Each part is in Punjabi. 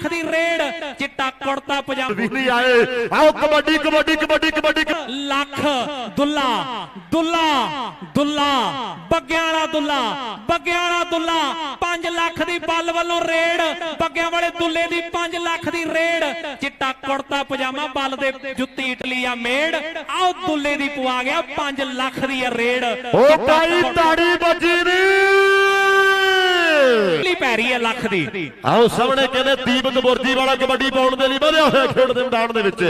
ਲੱਖ ਦੀ ਰੇਡ ਚਿੱਟਾ ਕੁੜਤਾ ਪਜਾਮਾ। ਵੀ ਨਹੀਂ ਆਏ। ਆਓ ਕਬੱਡੀ ਕਬੱਡੀ ਕਬੱਡੀ ਕਬੱਡੀ ਲੱਖ ਦੁੱਲਾ ਦੁੱਲਾ ਦੁੱਲਾ ਬੱਗਿਆਂ ਵਾਲਾ ਦੁੱਲਾ ਬੱਗਿਆਂ ਵਾਲਾ ਦੁੱਲਾ। 5 ਲੱਖ ਦੀ ਬੱਲ ਵੱਲੋਂ ਰੇਡ ਬੱਗਿਆਂ ਵਾਲੇ ਦੁੱਲੇ ਦੀ 5 ਲੱਖ ਦੀ ਰੇਡ ਚਿੱਟਾ ਕੁੜਤਾ ਪਜਾਮਾ ਬੱਲ ਦੇ ਜੁੱਤੀ ਇਟਲੀ ਆ ਮੇੜ। ਆਓ ਦੁੱਲੇ ਦੀ ਪਵਾ ਗਿਆ 5 ਲੱਖ ਦੀ ਆ ਰੇਡ ਉਹ ਭਾਈ ਤਾੜੀ ਪੈ ਰਹੀ ਆ ਲੱਖ ਦੀ। ਆਓ ਸਾਹਮਣੇ ਕਹਿੰਦੇ ਦੀਪਕ ਬੁਰਜੀ ਵਾਲਾ ਕਬੱਡੀ ਪਾਉਣ ਦੇ ਲਈ ਵਧਿਆ ਹੋਇਆ ਖੇਡ ਦੇ ਮੈਦਾਨ ਦੇ ਵਿੱਚ।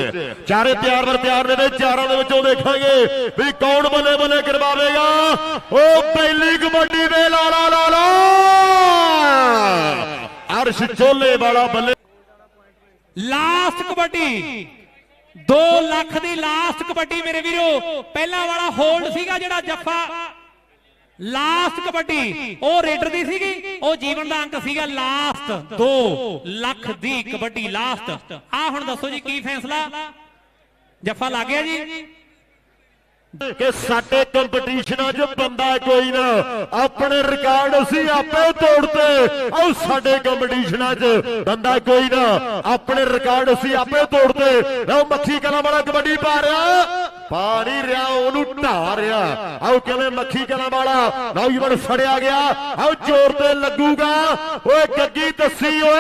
ਚਾਰੇ ਤਿਆਰ ਵਰ ਤਿਆਰ ਨੇ ਚਾਰਾਂ ਦੇ ਵਿੱਚੋਂ ਦੇਖਾਂਗੇ ਵੀ ਕੌਣ ਬੱਲੇ ਬੱਲੇ ਕਰਵਾਵੇਗਾ। ਉਹ ਪਹਿਲੀ ਕਬੱਡੀ ਦੇ ਲਾ ਲਾ ਲਾ ਲਾ। ਅਰਸ਼ ਚੋਲੇ ਵਾਲਾ ਬੱਲੇ ਲਾਸਟ ਕਬੱਡੀ। 2 ਲੱਖ ਦੀ ਲਾਸਟ ਕਬੱਡੀ ਮੇਰੇ ਵੀਰੋ। ਪਹਿਲਾ ਵਾਲਾ ਹੋਲਡ ਸੀਗਾ ਜਿਹੜਾ ਜੱਫਾ। ਲਾਸਟ ਕਬੱਡੀ। ਉਹ ਰੇਡਰ ਦੀ ਸੀਗੀ? ਉਹ ਜੀਵਨ ਦਾ ਅੰਕ ਸੀਗਾ ਲਾਸਟ 2 ਲੱਖ ਦੀ ਕਬੱਡੀ ਲਾਸਟ ਆ ਹੁਣ ਦੱਸੋ ਜੀ ਕੀ ਫੈਸਲਾ? ਜੱਫਾ ਲੱਗ ਗਿਆ ਜੀ? ਕਿ ਸਾਡੇ ਕੰਪੀਟੀਸ਼ਨਾਂ 'ਚ ਬੰਦਾ ਕੋਈ ਨਾ, ਆਪਣੇ ਰਿਕਾਰਡ ਅਸੀਂ ਆਪੇ ਤੋੜਦੇ ਆਓ ਸਾਡੇ ਕੰਪੀਟੀਸ਼ਨਾਂ 'ਚ ਬੰਦਾ ਕੋਈ ਨਾ, ਆਪਣੇ ਰਿਕਾਰਡ ਅਸੀਂ ਆਪੇ ਤੋੜਦੇ ਲਓ ਮੱਖੀ ਕਲਾਂ ਵਾਲਾ ਕਬੱਡੀ ਪਾ ਰਿਹਾ। ਪਾ ਨਹੀਂ ਰਿਹਾ, ਉਹਨੂੰ ਢਾ ਰਿਹਾ। ਆਓ ਕਿਵੇਂ ਮੱਖੀ ਕਲਾਂ ਵਾਲਾ, ਨੌਜਵਾਨ ਫੜਿਆ ਗਿਆ। ਆਓ ਜ਼ੋਰ ਤੇ ਲੱਗੂਗਾ। ਓਏ ਗੱਗੀ ਦੱਸੀ ਆਓ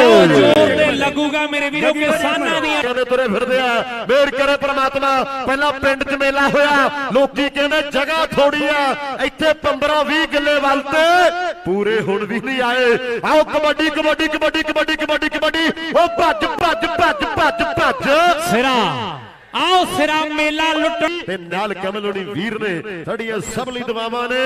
ਓਏ ਲੱਗੂਗਾ ਮੇਰੇ ਵੀਰੋ ਕਿਸਾਨਾਂ ਦੀਆਂ। ਕਹਿੰਦੇ ਤੁਰੇ ਫਿਰਦੇ ਆ ਮੇਰ ਕਰੇ ਪ੍ਰਮਾਤਮਾ। ਪਹਿਲਾਂ ਪਿੰਡ 'ਚ ਮੇਲਾ ਹੋਇਆ ਲੋਕੀ ਕਹਿੰਦੇ ਜਗ੍ਹਾ ਥੋੜੀ ਆ ਇੱਥੇ 15 20 ਕਿੱਲੇ ਵੱਲ ਤੇ ਪੂਰੇ ਹੁਣ ਵੀ ਨਹੀਂ ਆਏ। ਆਓ ਕਬੱਡੀ ਕਬੱਡੀ ਕਬੱਡੀ ਕਬੱਡੀ ਕਬੱਡੀ ਕਬੱਡੀ। ਉਹ ਭੱਜ ਭੱਜ ਭੱਜ ਭੱਜ ਭੱਜ। ਸਿਰਾ। ਆਓ ਸਿਰਾ ਮੇਲਾ ਲੁੱਟਣ ਤੇ ਨਾਲ ਕਮਲੋਣੀ ਵੀਰ ਨੇ, ਸਾਡੀਆਂ ਸਭਲੀ ਦਵਾਵਾਂ ਨੇ।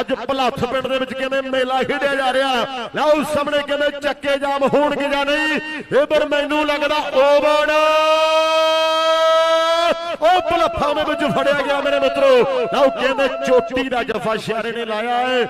ਅੱਜ ਭਲੱਥ ਪਿੰਡ ਦੇ ਵਿੱਚ ਕਹਿੰਦੇ ਮੇਲਾ ਖੇਡਿਆ ਜਾ ਰਿਹਾ? ਲਓ ਸਾਹਮਣੇ ਕਹਿੰਦੇ ਚੱਕੇ ਜਾਮ ਹੋਣਗੇ ਜਾਂ ਨਹੀਂ? ਇਹ ਪਰ ਮੈਨੂੰ ਲੱਗਦਾ ਓਵਨ। ਉਹ ਭਲੱਥਾਂ ਦੇ ਵਿੱਚ ਫੜਿਆ ਗਿਆ ਮੇਰੇ ਮਿੱਤਰੋ। ਲਓ ਕਹਿੰਦੇ ਚੋਟੀ ਦਾ ਜਫਾ ਸ਼ਿਆਰੇ ਨੇ ਲਾਇਆ ਹੈ।